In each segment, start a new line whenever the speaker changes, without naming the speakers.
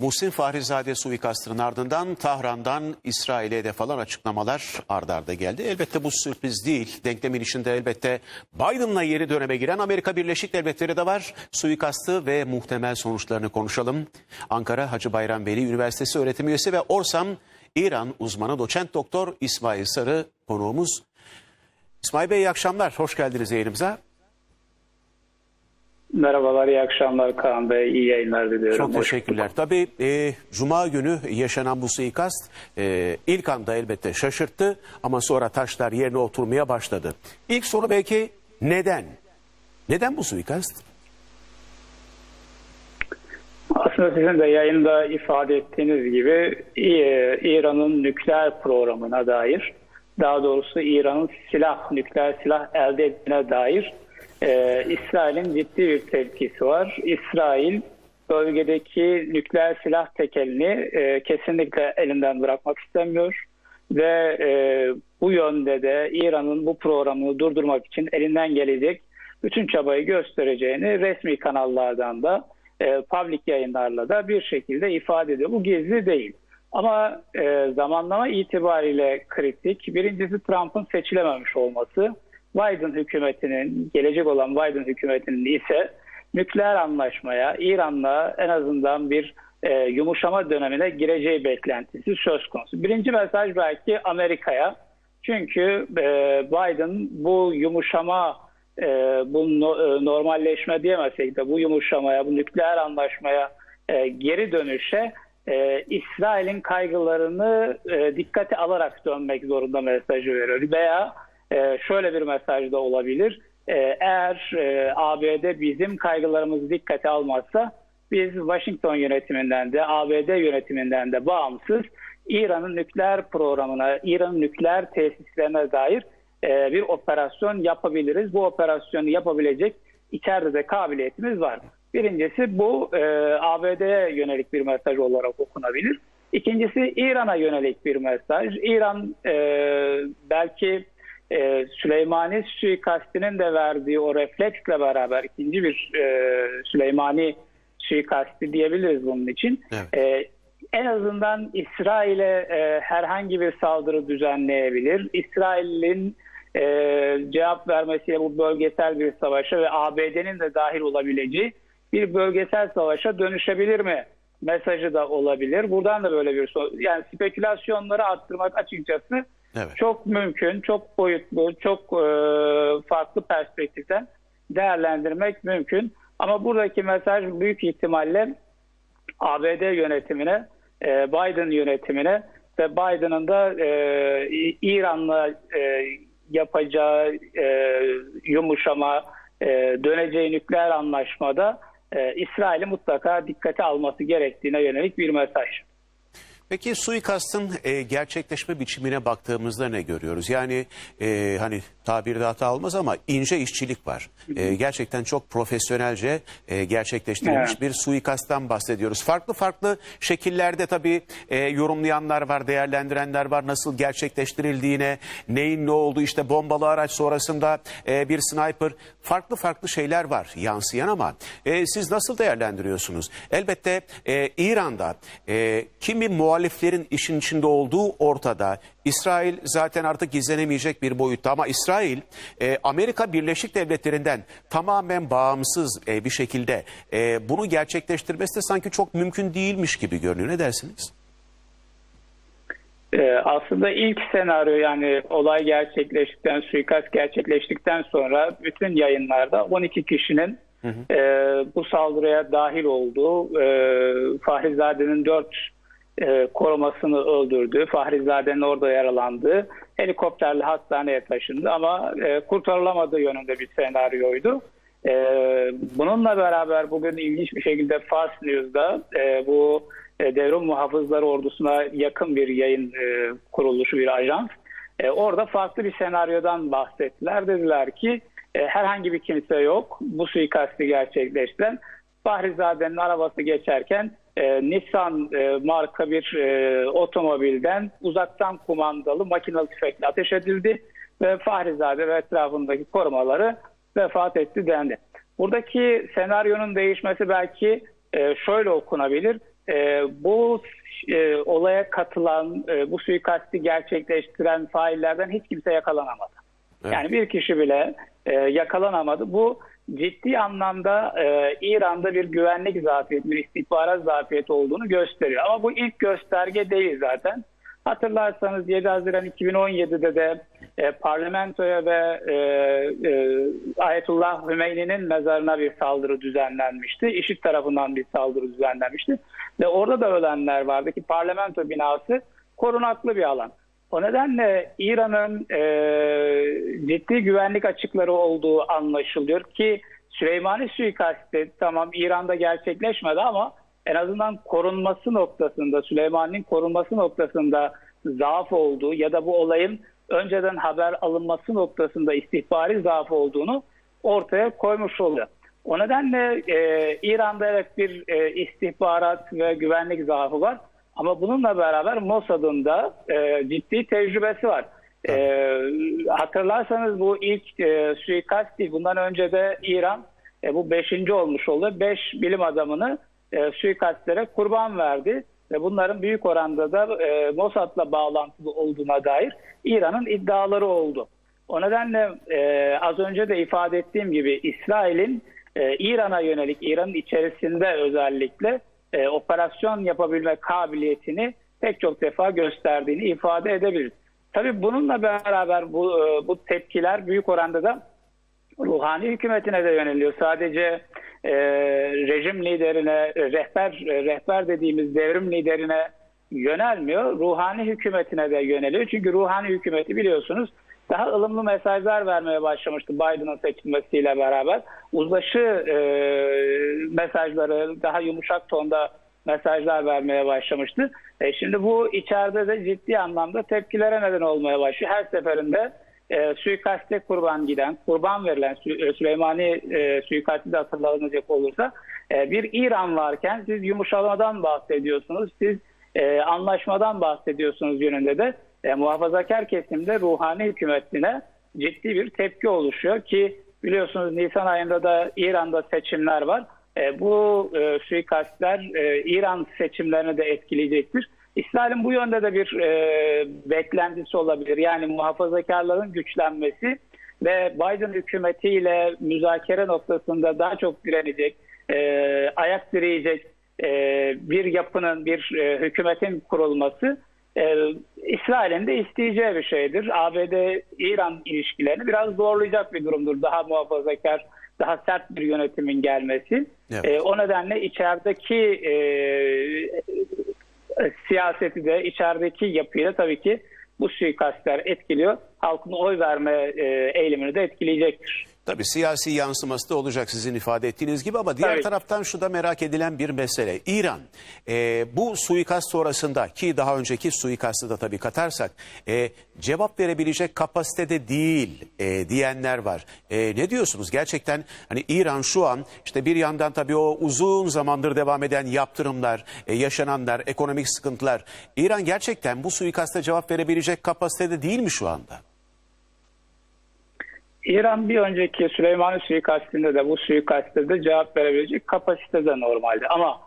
Muhsin Fahrizade suikastının ardından Tahran'dan İsrail'e hedef alan açıklamalar ardarda arda geldi. Elbette bu sürpriz değil. Denklemin içinde elbette Biden'la yeni döneme giren Amerika Birleşik Devletleri de var. Suikastı ve muhtemel sonuçlarını konuşalım. Ankara Hacı Bayram Veli Üniversitesi öğretim üyesi ve Orsam İran uzmanı doçent doktor İsmail Sarı konuğumuz. İsmail Bey iyi akşamlar. Hoş geldiniz yayınımıza.
Merhabalar, iyi akşamlar Kaan Bey. İyi yayınlar diliyorum.
Çok teşekkürler. Tabii e, Cuma günü yaşanan bu suikast e, ilk anda elbette şaşırttı ama sonra taşlar yerine oturmaya başladı. İlk soru belki neden? Neden bu suikast?
Aslında sizin de yayında ifade ettiğiniz gibi İran'ın nükleer programına dair, daha doğrusu İran'ın silah, nükleer silah elde ettiğine dair e, İsrail'in ciddi bir tepkisi var. İsrail bölgedeki nükleer silah tekelini e, kesinlikle elinden bırakmak istemiyor ve e, bu yönde de İran'ın bu programını durdurmak için elinden gelecek bütün çabayı göstereceğini resmi kanallardan da e, public yayınlarla da bir şekilde ifade ediyor. Bu gizli değil. Ama e, zamanlama itibariyle kritik. Birincisi Trump'ın seçilememiş olması. Biden hükümetinin, gelecek olan Biden hükümetinin ise nükleer anlaşmaya İran'la en azından bir e, yumuşama dönemine gireceği beklentisi söz konusu. Birinci mesaj belki Amerika'ya. Çünkü e, Biden bu yumuşama, e, bu no- e, normalleşme diyemesek de bu yumuşamaya, bu nükleer anlaşmaya e, geri dönüşe e, İsrail'in kaygılarını e, dikkate alarak dönmek zorunda mesajı veriyor. Veya e, şöyle bir mesaj da olabilir. E, eğer e, ABD bizim kaygılarımızı dikkate almazsa biz Washington yönetiminden de ABD yönetiminden de bağımsız İran'ın nükleer programına, İran'ın nükleer tesislerine dair e, bir operasyon yapabiliriz. Bu operasyonu yapabilecek içeride de kabiliyetimiz var. Birincisi bu e, ABD'ye yönelik bir mesaj olarak okunabilir. İkincisi İran'a yönelik bir mesaj. İran e, belki e, Süleymani suikastinin de verdiği o refleksle beraber ikinci bir e, Süleymani suikasti diyebiliriz bunun için.
Evet.
E, en azından İsrail'e e, herhangi bir saldırı düzenleyebilir. İsrail'in e, cevap vermesiyle bu bölgesel bir savaşa ve ABD'nin de dahil olabileceği bir bölgesel savaşa dönüşebilir mi? Mesajı da olabilir. Buradan da böyle bir yani spekülasyonları arttırmak açıkçası
Evet.
çok mümkün, çok boyutlu, çok e, farklı perspektiften değerlendirmek mümkün. Ama buradaki mesaj büyük ihtimalle ABD yönetimine, e, Biden yönetimine ve Biden'ın da e, İran'la yapacağı yumuşama, döneceği nükleer anlaşmada İsrail'i mutlaka dikkate alması gerektiğine yönelik bir mesaj.
Peki suikastın e, gerçekleşme biçimine baktığımızda ne görüyoruz? Yani e, hani tabirde hata olmaz ama ince işçilik var. E, gerçekten çok profesyonelce e, gerçekleştirilmiş
Evet.
bir suikasttan bahsediyoruz. Farklı farklı şekillerde tabii e, yorumlayanlar var, değerlendirenler var. Nasıl gerçekleştirildiğine, neyin ne olduğu işte bombalı araç sonrasında e, bir sniper farklı farklı şeyler var yansıyan ama e, siz nasıl değerlendiriyorsunuz? Elbette e, İran'da e, kimi muhaliflerin işin içinde olduğu ortada. İsrail zaten artık gizlenemeyecek bir boyutta ama İsrail e, Amerika Birleşik Devletleri'nden tamamen bağımsız e, bir şekilde e, bunu gerçekleştirmesi de sanki çok mümkün değilmiş gibi görünüyor. Ne dersiniz?
Ee, aslında ilk senaryo yani olay gerçekleştikten, suikast gerçekleştikten sonra bütün yayınlarda 12 kişinin e, bu saldırıya dahil olduğu, e, Fahrizade'nin 4 e, korumasını öldürdü, Fahrizade'nin orada yaralandığı, helikopterle hastaneye taşındı ama e, kurtarılamadığı yönünde bir senaryoydu. E, bununla beraber bugün ilginç bir şekilde Fars News'da e, bu e, devrim muhafızları ordusuna yakın bir yayın e, kuruluşu bir ajans. E, orada farklı bir senaryodan bahsettiler. Dediler ki e, herhangi bir kimse yok. Bu suikasti gerçekleştiren Fahrizade'nin arabası geçerken e, Nissan e, marka bir e, otomobilden uzaktan kumandalı makinalı tüfekle ateş edildi ve Fahrizade ve etrafındaki korumaları vefat etti dendi. Buradaki senaryonun değişmesi belki e, şöyle okunabilir. e, bu e, olaya katılan, e, bu suikasti gerçekleştiren faillerden hiç kimse yakalanamadı.
Evet.
Yani bir kişi bile e, yakalanamadı. Bu ciddi anlamda e, İran'da bir güvenlik zafiyeti, bir istihbarat zafiyeti olduğunu gösteriyor. Ama bu ilk gösterge değil zaten. Hatırlarsanız 7 Haziran 2017'de de e, parlamentoya ve e, e, Ayetullah Hümeyni'nin mezarına bir saldırı düzenlenmişti. İşit tarafından bir saldırı düzenlenmişti. Ve orada da ölenler vardı ki parlamento binası korunaklı bir alan. O nedenle İran'ın e, ciddi güvenlik açıkları olduğu anlaşılıyor ki Süleymani suikasti tamam İran'da gerçekleşmedi ama en azından korunması noktasında Süleyman'ın korunması noktasında zaaf olduğu ya da bu olayın önceden haber alınması noktasında istihbari zaaf olduğunu ortaya koymuş oluyor. O nedenle e, İran'da evet bir e, istihbarat ve güvenlik zaafı var. Ama bununla beraber Mossad'ın da e, ciddi tecrübesi var. E, hatırlarsanız bu ilk e, suikast değil. Bundan önce de İran e, bu beşinci olmuş oldu. Beş bilim adamını e, suikastlere kurban verdi. Ve bunların büyük oranda da e, Mossad'la bağlantılı olduğuna dair İran'ın iddiaları oldu. O nedenle e, az önce de ifade ettiğim gibi İsrail'in e, İran'a yönelik, İran'ın içerisinde özellikle e, operasyon yapabilme kabiliyetini pek çok defa gösterdiğini ifade edebiliriz. Tabii bununla beraber bu, e, bu tepkiler büyük oranda da ruhani hükümetine de yöneliyor. Sadece e, rejim liderine, rehber e, rehber dediğimiz devrim liderine yönelmiyor. Ruhani hükümetine de yöneliyor. Çünkü ruhani hükümeti biliyorsunuz daha ılımlı mesajlar vermeye başlamıştı Biden'ın seçilmesiyle beraber. Uzlaşı e, mesajları daha yumuşak tonda mesajlar vermeye başlamıştı. E, şimdi bu içeride de ciddi anlamda tepkilere neden olmaya başlıyor. Her seferinde e, suikaste kurban giden, kurban verilen e, Süleymani e, suikasti de hatırlanacak olursa e, bir İran varken siz yumuşamadan bahsediyorsunuz, siz e, anlaşmadan bahsediyorsunuz yönünde de e, muhafazakar kesimde ruhani hükümetine ciddi bir tepki oluşuyor ki biliyorsunuz Nisan ayında da İran'da seçimler var. E, bu e, suikastler e, İran seçimlerini de etkileyecektir. İsrail'in bu yönde de bir e, beklentisi olabilir. Yani muhafazakarların güçlenmesi ve Biden hükümetiyle müzakere noktasında daha çok direnecek, e, ayak direyecek e, bir yapının, bir e, hükümetin kurulması e, İsrail'in de isteyeceği bir şeydir. ABD-İran ilişkilerini biraz zorlayacak bir durumdur. Daha muhafazakar, daha sert bir yönetimin gelmesi.
Evet.
E, o nedenle içerideki e, e, siyaseti de içerideki yapıyı da tabii ki bu suikastler etkiliyor. Halkın oy verme e, eğilimini de etkileyecektir.
Tabii siyasi yansıması da olacak sizin ifade ettiğiniz gibi ama diğer
Tabii.
taraftan şu da merak edilen bir mesele. İran e, bu suikast sonrasında ki daha önceki suikastı da tabii katarsak e, cevap verebilecek kapasitede değil e, diyenler var. E, ne diyorsunuz? Gerçekten hani İran şu an işte bir yandan tabii o uzun zamandır devam eden yaptırımlar, e, yaşananlar, ekonomik sıkıntılar. İran gerçekten bu suikasta cevap verebilecek kapasitede değil mi şu anda?
İran bir önceki Süleymani suikastinde de bu suikastte de cevap verebilecek kapasitede normalde. Ama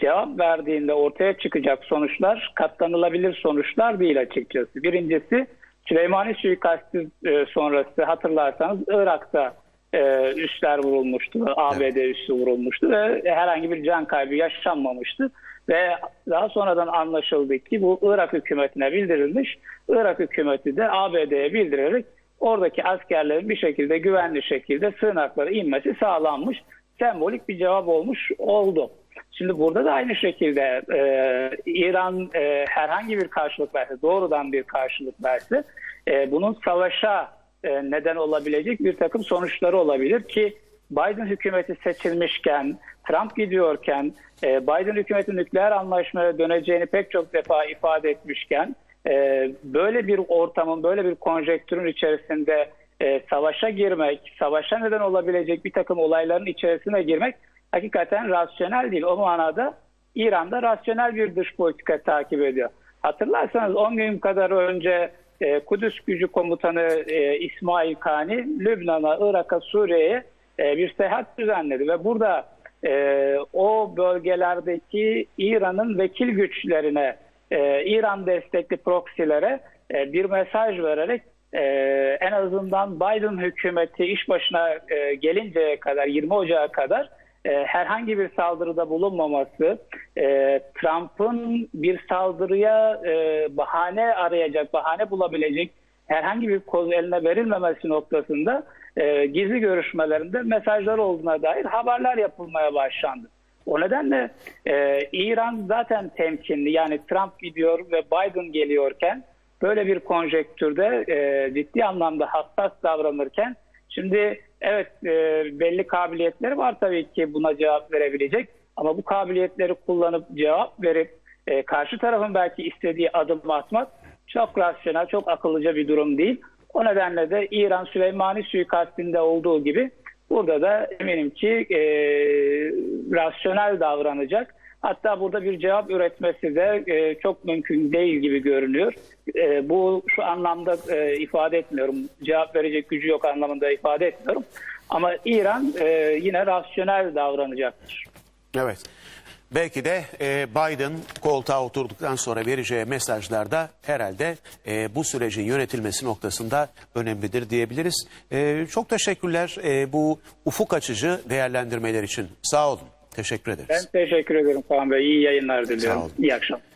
cevap verdiğinde ortaya çıkacak sonuçlar katlanılabilir sonuçlar değil açıkçası. Birincisi Süleymani suikasti e, sonrası hatırlarsanız Irak'ta e, üsler vurulmuştu. ABD üssü vurulmuştu ve herhangi bir can kaybı yaşanmamıştı. Ve daha sonradan anlaşıldı ki bu Irak hükümetine bildirilmiş. Irak hükümeti de ABD'ye bildirerek oradaki askerlerin bir şekilde güvenli şekilde sığınaklara inmesi sağlanmış. Sembolik bir cevap olmuş oldu. Şimdi burada da aynı şekilde e, İran e, herhangi bir karşılık verse, doğrudan bir karşılık verse e, bunun savaşa e, neden olabilecek bir takım sonuçları olabilir ki Biden hükümeti seçilmişken, Trump gidiyorken, e, Biden hükümeti nükleer anlaşmaya döneceğini pek çok defa ifade etmişken, e, böyle bir ortamın, böyle bir konjektürün içerisinde e, savaşa girmek, savaşa neden olabilecek bir takım olayların içerisine girmek hakikaten rasyonel değil. O manada İran'da rasyonel bir dış politika takip ediyor. Hatırlarsanız 10 gün kadar önce e, Kudüs Gücü Komutanı e, İsmail Kani Lübnan'a, Irak'a, Suriye'ye bir seyahat düzenledi ve burada o bölgelerdeki İran'ın vekil güçlerine, e, İran destekli proxilere e, bir mesaj vererek e, en azından Biden hükümeti iş başına e, gelinceye kadar 20 Ocağı kadar e, herhangi bir saldırıda bulunmaması, e, Trump'ın bir saldırıya e, bahane arayacak, bahane bulabilecek herhangi bir koz eline verilmemesi noktasında e, gizli görüşmelerinde mesajlar olduğuna dair haberler yapılmaya başlandı. O nedenle e, İran zaten temkinli yani Trump gidiyor ve Biden geliyorken böyle bir konjektürde e, ciddi anlamda hassas davranırken şimdi evet e, belli kabiliyetleri var tabii ki buna cevap verebilecek ama bu kabiliyetleri kullanıp cevap verip e, karşı tarafın belki istediği adımı atmak çok rasyonel, çok akıllıca bir durum değil. O nedenle de İran Süleymani suikastinde olduğu gibi burada da eminim ki e, rasyonel davranacak. Hatta burada bir cevap üretmesi de e, çok mümkün değil gibi görünüyor. E, bu şu anlamda e, ifade etmiyorum. Cevap verecek gücü yok anlamında ifade etmiyorum. Ama İran e, yine rasyonel davranacaktır.
Evet. Belki de e, Biden koltuğa oturduktan sonra vereceği mesajlarda herhalde e, bu sürecin yönetilmesi noktasında önemlidir diyebiliriz. E, çok teşekkürler e, bu ufuk açıcı değerlendirmeler için. Sağ olun. Teşekkür ederiz.
Ben teşekkür ederim Kaan Bey. İyi yayınlar diliyorum. İyi akşamlar.